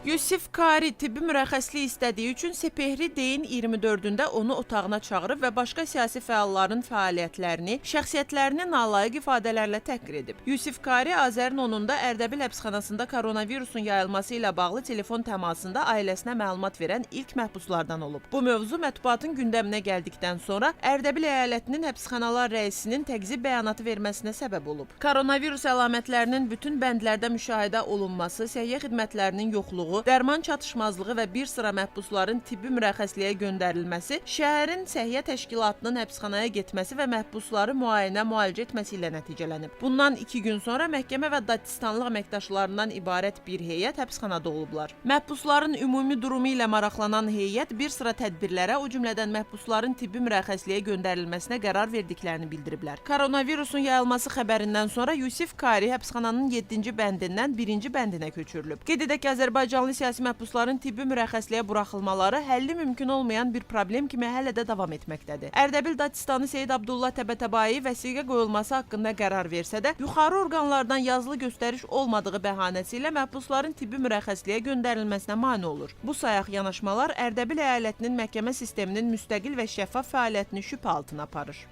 Yusif Kari tibbi mürəxəslik istədiyi üçün Sepehri deyin 24-də onu otağına çağırıb və başqa siyasi fəalların fəaliyyətlərini, şəxsiyyətlərini nalayiq ifadələrlə təhqir edib. Yusif Kari Azərin 10-da Ərdəbil həbsxanasında koronavirusun yayılması ilə bağlı telefon təmasında ailəsinə məlumat verən ilk məhbuslardan olub. Bu mövzu mətbuatın gündəminə gəldikdən sonra Ərdəbil əyalətinin həbsxanalar rəisinin təqzib bəyanatı verməsinə səbəb olub. Koronavirus əlamətlərinin bütün bəndlərdə müşahidə olunması, səhiyyə xidmətlərinin yoxluğu, dərman çatışmazlığı və bir sıra məhbusların tibbi mürəxəsliyə göndərilməsi şəhərin səhiyyə təşkilatının həbsxanaya getməsi və məhbusları müayinə, müalicə etməsi ilə nəticələnib. Bundan 2 gün sonra məhkəmə və datistanlıq əməkdaşlarından ibarət bir heyət həbsxanada olublar. Məhbusların ümumi durumu ilə maraqlanan heyət bir sıra tədbirlərə, o cümlədən məhbusların tibbi mürəxəsliyə göndərilməsinə qərar verdiklərini bildiriblər. Koronavirusun yayılması xəbərindən sonra Yusif Kari həbsxananın 7-ci bəndindən 1-ci bəndinə köçürülüb. Qeyd edək ki, Azərbaycanlı siyasi məhbusların tibbi mürəxəsliyə buraxılmaları həlli mümkün olmayan bir problem kimi hələ də davam etməkdədir. Ərdəbil datistanı Seyid Abdullah Təbətəbayi vəsiqə qoyulması haqqında qərar versə də, yuxarı orqanlardan yazılı göstəriş olmadığı bəhanəsi ilə məhbusların tibbi mürəxəsliyə göndərilməsinə mane olur. Bu sayaq yanaşmalar Ərdəbil əyalətinin məhkəmə sisteminin müstəqil və şəffaf fəaliyyətini şübhə altına aparır.